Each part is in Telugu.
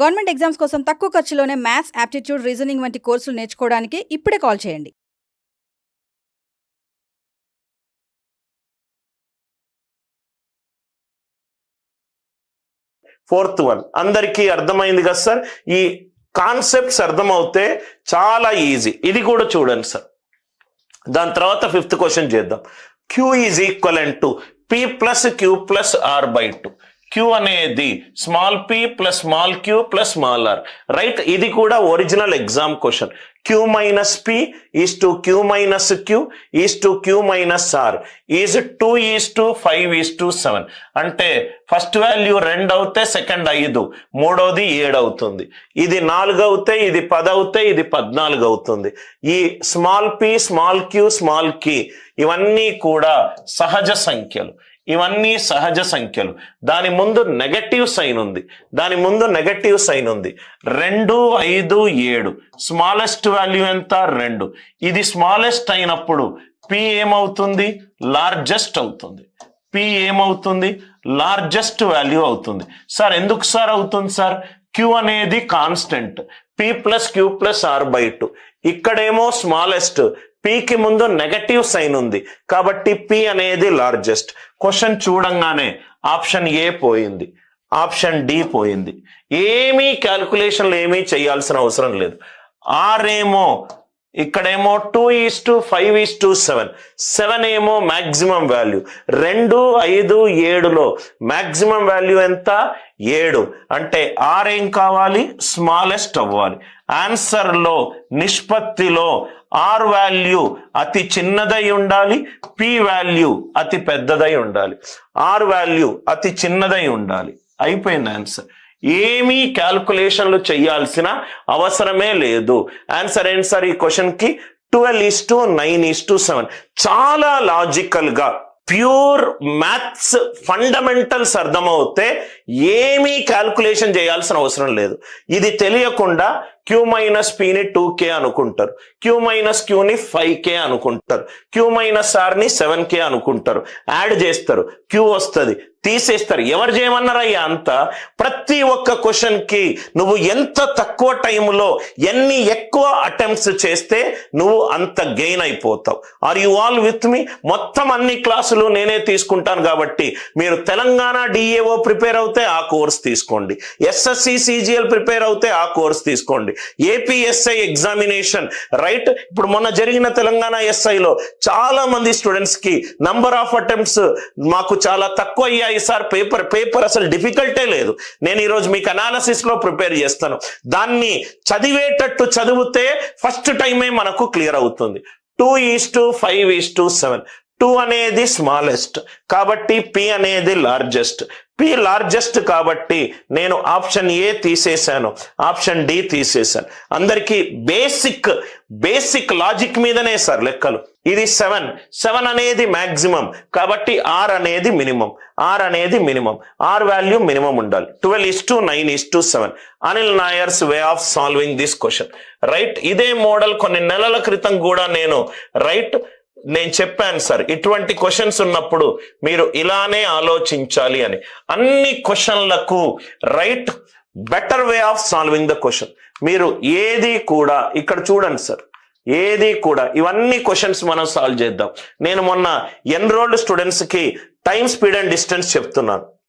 గవర్నమెంట్ ఎగ్జామ్స్ కోసం తక్కువ ఖర్చులోనే మ్యాథ్స్ యాప్టిట్యూడ్ రీజనింగ్ వంటి కోర్సులు నేర్చుకోవడానికి ఇప్పుడే కాల్ చేయండి. Fourth one. అందరికీ అర్థమైంది కదా సార్? ఈ కాన్సెప్ట్స్ అర్థమవుతే చాలా ఈజీ. ఇది కూడా చూడండి సార్. దాని తర్వాత ఫిఫ్త్ క్వశ్చన్ చేద్దాం. Q is equal to. P plus Q plus R by two. Q అనేది small P plus small Q plus small R right ఇది కూడా original exam question Q minus P is to Q minus Q is to Q minus R is two is to five is to seven అంటే ఫస్ట్ వాల్యూ రెండు అవుతే సెకండ్ ఐదు. మూడవది ఏడు అవుతుంది. ఇది నాలుగు అవుతే ఇది పది అవుతే ఇది పద్నాలుగు అవుతుంది. ఈ small P small Q small key ఇవన్నీ కూడా సహజ సంఖ్యలు. ఇవన్నీ సహజ సంఖ్యలు. దాని ముందు నెగటివ్ సైన్ ఉంది. దాని ముందు నెగటివ్ సైన్ ఉంది. రెండు ఐదు ఏడు. స్మాలెస్ట్ వాల్యూ ఎంత? రెండు. ఇది స్మాలెస్ట్ అయినప్పుడు పి ఏమవుతుంది? లార్జెస్ట్ అవుతుంది. పి ఏమవుతుంది? లార్జెస్ట్ వాల్యూ అవుతుంది. సార్ ఎందుకు సార్ అవుతుంది సార్? క్యూ అనేది constant P plus Q plus R by two ఇక్కడేమో స్మాలెస్ట్ పికి ముందు నెగటివ్ సైన్ ఉంది. కాబట్టి పి అనేది లార్జెస్ట్ క్వశ్చన్ చూడంగానే ఆప్షన్ ఏ పోయింది. ఆప్షన్ డి పోయింది. ఏమీ క్యాల్కులేషన్లు ఏమీ చేయాల్సిన అవసరం లేదు. ఆరేమో ఇక్కడేమో two is to five is to seven seven ఏమో మాక్సిమం వాల్యూ రెండు ఐదు ఏడులో మాక్సిమం వాల్యూ ఎంత? ఏడు. అంటే ఆర్ ఏం కావాలి? స్మాలెస్ట్ అవ్వాలి. ఆన్సర్లో నిష్పత్తిలో ఆర్ వాల్యూ అతి చిన్నదై ఉండాలి. పి వాల్యూ అతి పెద్దదై ఉండాలి. ఆర్ వాల్యూ అతి చిన్నదై ఉండాలి. అయిపోయింది ఆన్సర్ ఏమీ క్యాల్కులేషన్లు చేయాల్సిన అవసరమే లేదు. ఆన్సర్ ఏంటి సార్ ఈ క్వశ్చన్కి twelve is to nine is to seven చాలా లాజికల్గా ప్యూర్ మ్యాథ్స్ ఫండమెంటల్స్ అర్థమవుతే ఏమీ క్యాల్కులేషన్ చేయాల్సిన అవసరం లేదు. ఇది తెలియకుండా క్యూ మైనస్ పిని టూ కే అనుకుంటారు. క్యూ మైనస్ క్యూని ఫైవ్ కే అనుకుంటారు. క్యూ మైనస్ ఆర్ని సెవెన్ కే అనుకుంటారు. యాడ్ చేస్తారు. క్యూ వస్తుంది. తీసేస్తారు. ఎవరు చేయమన్నారయ్యా అంత? ప్రతి ఒక్క క్వశ్చన్కి నువ్వు ఎంత తక్కువ టైంలో ఎన్ని ఎక్కువ అటెంప్ట్స్ చేస్తే నువ్వు అంత గెయిన్ అయిపోతావు. Are you all with me మొత్తం అన్ని క్లాసులు నేనే తీసుకుంటాను కాబట్టి మీరు తెలంగాణ డిఏఓ ప్రిపేర్ అవుతే ఆ కోర్స్ తీసుకోండి. ఎస్ఎస్సి సిజిఎల్ ప్రిపేర్ అవుతే ఆ కోర్స్ తీసుకోండి. ఏపీఎస్ఐ ఎగ్జామినేషన్ రైట్ ఇప్పుడు మొన్న జరిగిన తెలంగాణ ఎస్ఐలో చాలా మంది స్టూడెంట్స్కి నంబర్ ఆఫ్ అటెంప్ట్స్ మాకు చాలా తక్కువ అయ్యాయి సార్. పేపర్ పేపర్ అసలు డిఫికల్టే లేదు. నేను ఈరోజు మీకు అనాలసిస్లో ప్రిపేర్ చేస్తాను. దాన్ని చదివేటట్టు చదివితే ఫస్ట్ టైమే మనకు క్లియర్ అవుతుంది. Two is to five is to seven two అనేది స్మాలెస్ట్ కాబట్టి పి అనేది లార్జెస్ట్. పి లార్జెస్ట్ కాబట్టి నేను ఆప్షన్ ఏ తీసేశాను. ఆప్షన్ డి తీసేశాను. అందరికీ బేసిక్ బేసిక్ లాజిక్ మీదనే సార్ లెక్కలు. ఇది సెవెన్. సెవెన్ అనేది మాక్సిమం కాబట్టి ఆర్ అనేది మినిమం. ఆర్ అనేది మినిమం. ఆర్ వాల్యూ మినిమం ఉండాలి. Twelve is to nine is to seven. Anil Nair's way of solving this question. Right ఇదే మోడల్ కొన్ని నెలల క్రితం కూడా నేను రైట్ నేను చెప్పాను సార్ ఇటువంటి క్వశ్చన్స్ ఉన్నప్పుడు మీరు ఇలానే ఆలోచించాలి అని. అన్ని క్వశ్చన్లకు right better way of solving the question మీరు ఏది కూడా ఇక్కడ చూడండి సార్ ఏది కూడా ఇవన్నీ క్వశ్చన్స్ మనం సాల్వ్ చేద్దాం. నేను మొన్న ఎన్రోల్డ్ స్టూడెంట్స్కి టైం స్పీడ్ అండ్ డిస్టెన్స్ చెప్తున్నాను.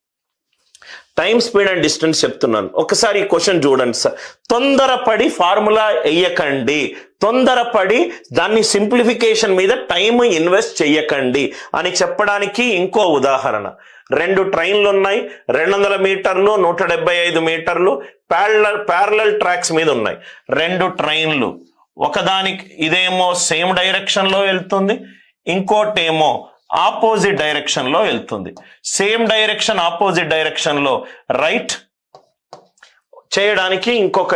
టైం స్పీడ్ అండ్ డిస్టెన్స్ చెప్తున్నాను. ఒకసారి ఈ క్వశ్చన్ చూడండి సార్. తొందరపడి ఫార్ములా వేయకండి. తొందరపడి దాన్ని సింప్లిఫికేషన్ మీద టైం ఇన్వెస్ట్ చేయకండి అని చెప్పడానికి ఇంకో ఉదాహరణ. రెండు ట్రైన్లు ఉన్నాయి. రెండు వందల మీటర్లు నూట డెబ్బై ఐదు మీటర్లు ప్యారల ప్యారలల్ ట్రాక్స్ మీద ఉన్నాయి. రెండు ట్రైన్లు ఒకదానికి ఇదేమో సేమ్ డైరెక్షన్లో వెళ్తుంది. ఇంకోటేమో ఆపోజిట్ డైరెక్షన్లో వెళ్తుంది. సేమ్ డైరెక్షన్ ఆపోజిట్ డైరెక్షన్లో రైట్ చేయడానికి ఇంకొక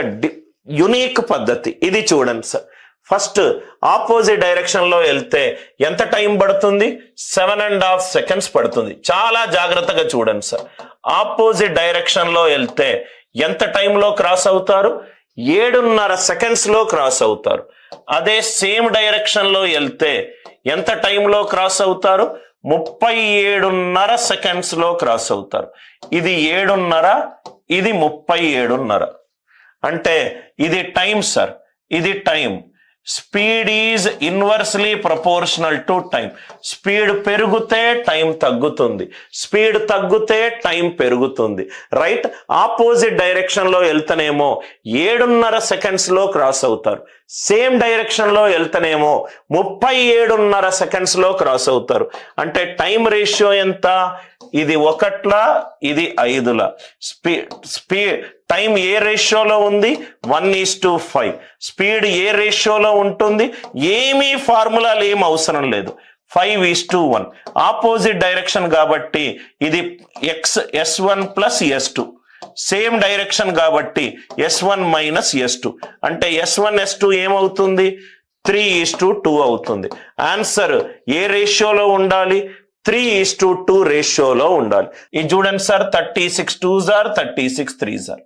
యునీక్ పద్ధతి. ఇది చూడండి సార్. ఫస్ట్ ఆపోజిట్ డైరెక్షన్లో వెళ్తే ఎంత టైం పడుతుంది? సెవెన్ అండ్ హాఫ్ సెకండ్స్ పడుతుంది. చాలా జాగ్రత్తగా చూడండి సార్. ఆపోజిట్ డైరెక్షన్లో వెళ్తే ఎంత టైంలో క్రాస్ అవుతారు? ఏడున్నర సెకండ్స్లో క్రాస్ అవుతారు. అదే సేమ్ డైరెక్షన్లో వెళ్తే ఎంత టైంలో క్రాస్ అవుతారు? ముప్పై ఏడున్నర సెకండ్స్లో క్రాస్ అవుతారు. ఇది ఏడున్నర ఇది ముప్పై ఏడున్నర. అంటే ఇది టైం సార్. ఇది time. Speed is inversely proportional to time speed పెరిగితే టైం తగ్గుతుంది. స్పీడ్ తగ్గితే టైం పెరుగుతుంది. రైట్? ఆపోజిట్ డైరెక్షన్లో వెళ్తనేమో వెళ్తేనేమో ఏడున్నర సెకండ్స్లో క్రాస్ అవుతారు. సేమ్ డైరెక్షన్లో వెళ్తనేమో వెళ్తేనేమో ముప్పై ఏడున్నర సెకండ్స్లో క్రాస్ అవుతారు. అంటే టైం రేషియో ఎంత? ఇది ఒకట్ల ఇది ఐదుల. స్పీడ్ స్పీడ్ టైం ఏ రేషియోలో ఉంది? One is to five. Speed ఏ రేషియోలో ఉంటుంది? ఏమీ ఫార్ములాలు ఏం అవసరం లేదు. Five is to one. Opposite direction కాబట్టి ఇది X S one plus S two. Same direction కాబట్టి S one minus S two. అంటే ఎస్ వన్ ఎస్ టూ ఏమవుతుంది? త్రీ ఈస్ టు టూ అవుతుంది. ఆన్సర్ ఏ రేషియోలో ఉండాలి? త్రీ ఈస్ టు టూ రేషియోలో ఉండాలి. ఇది చూడండి sir thirty six two jar thirty six three jar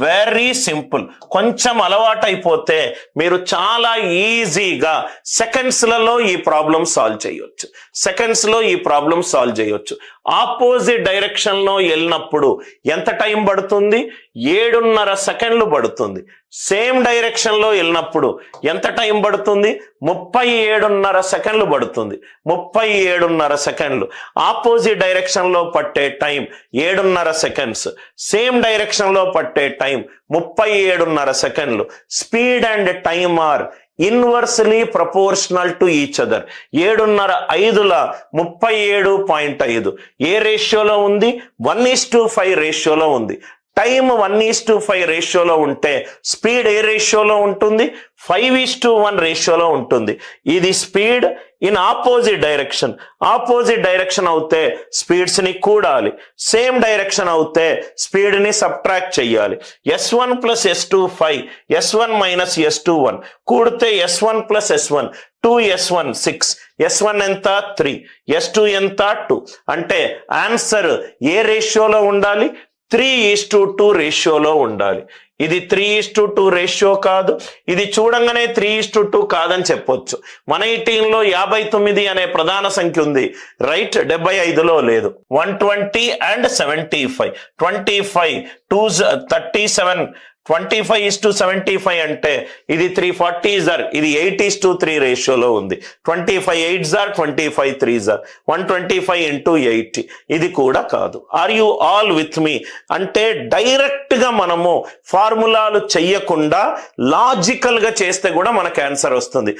very simple కొంచెం అలవాటు అయిపోతే మీరు చాలా ఈజీగా సెకండ్స్లలో ఈ ప్రాబ్లం సాల్వ్ చేయొచ్చు. సెకండ్స్లో ఈ ప్రాబ్లం సాల్వ్ చేయొచ్చు. ఆపోజిట్ డైరెక్షన్లో వెళ్ళినప్పుడు ఎంత టైం పడుతుంది? ఏడున్నర సెకండ్లు పడుతుంది. సేమ్ డైరెక్షన్లో వెళ్ళినప్పుడు ఎంత టైం పడుతుంది? ముప్పై ఏడున్నర సెకండ్లు పడుతుంది. ముప్పై ఏడున్నర సెకండ్లు. ఆపోజిట్ డైరెక్షన్లో పట్టే టైం ఏడున్నర సెకండ్స్. సేమ్ డైరెక్షన్లో పట్టే టైం ముప్పై ఏడున్నర సెకండ్లు. Speed and time are inversely proportional to each other. ఏడున్నర ఐదుల ముప్పై ఏడు పాయింట్ ఐదు. ఏ రేషియోలో ఉంది? వన్ ఈస్ టు ఫైవ్ రేషియోలో ఉంది. Time one is to five రేషియోలో ఉంటే స్పీడ్ ఏ రేషియోలో ఉంటుంది? ఫైవ్ ఈస్ టు వన్ రేషియోలో ఉంటుంది. ఇది speed in opposite direction. Opposite direction అవుతే స్పీడ్స్ని కూడాలి. సేమ్ డైరెక్షన్ అవుతే స్పీడ్ని సబ్ట్రాక్ట్ చేయాలి S one plus S two five S one minus S two one. కూడితే S one plus S one two S one six S one ఎంత? త్రీ ఎస్ టూ ఎంత? టూ. అంటే ఆన్సర్ ఏ రేషియోలో ఉండాలి? త్రీ ఈస్ టు టూ రేషియోలో ఉండాలి. ఇది three is to two ratio కాదు ఇది చూడంగానే త్రీ ఈస్ టు టూ కాదని చెప్పొచ్చు. మన ఈ టీంలో యాభై తొమ్మిది అనే ప్రధాన సంఖ్య ఉంది. రైట్ డెబ్బై ఐదులో లేదు. One twenty and seventy five. Twenty five two thirty seven twenty five is to seventy five అంటే ఇది త్రీ ఫార్టీ జార్ ఇది ఎయిట్ ఇస్ టు త్రీ రేషియోలో ఉంది. Twenty five eight jar twenty five three jar one twenty five into eighty ఇది కూడా కాదు. Are you all with me అంటే డైరెక్ట్గా మనము ఫార్ములాలు చెయ్యకుండా లాజికల్గా చేస్తే కూడా మనకు ఆన్సర్ వస్తుంది.